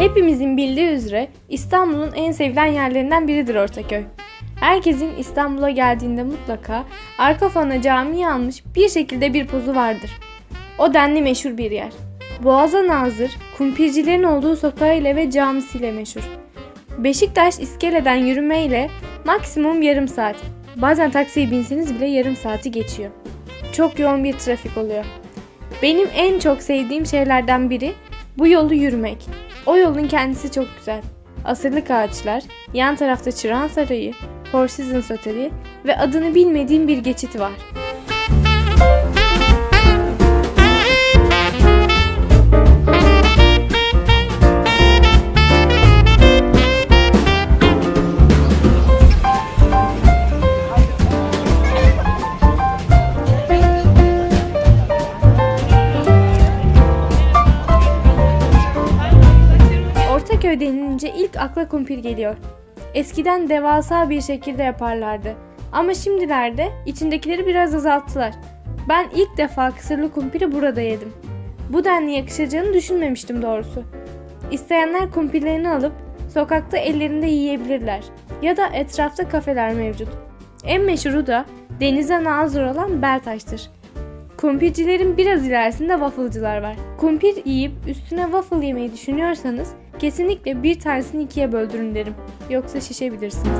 Hepimizin bildiği üzere İstanbul'un en sevilen yerlerinden biridir Ortaköy. Herkesin İstanbul'a geldiğinde mutlaka arka fona camiye almış bir şekilde bir pozu vardır. O denli meşhur bir yer. Boğaza nazır, kumpircilerin olduğu sokağıyla ve camisiyle meşhur. Beşiktaş iskeleden yürümeyle maksimum yarım saat. Bazen taksiye binseniz bile yarım saati geçiyor. Çok yoğun bir trafik oluyor. Benim en çok sevdiğim şeylerden biri bu yolu yürümek. O yolun kendisi çok güzel. Asırlık ağaçlar, yan tarafta Çırağan Sarayı, Four Seasons Oteli ve adını bilmediğim bir geçit var. Ortaköy denilince ilk akla kumpir geliyor. Eskiden devasa bir şekilde yaparlardı. Ama şimdilerde içindekileri biraz azalttılar. Ben ilk defa kısırlı kumpiri burada yedim. Bu denli yakışacağını düşünmemiştim doğrusu. İsteyenler kumpirlerini alıp sokakta ellerinde yiyebilirler. Ya da etrafta kafeler mevcut. En meşhuru da denize nazır olan Beltaş'tır. Kumpircilerin biraz ilerisinde wafflecılar var. Kumpir yiyip üstüne waffle yemeyi düşünüyorsanız Kesinlikle bir tanesini ikiye böldürün derim. Yoksa şişebilirsiniz.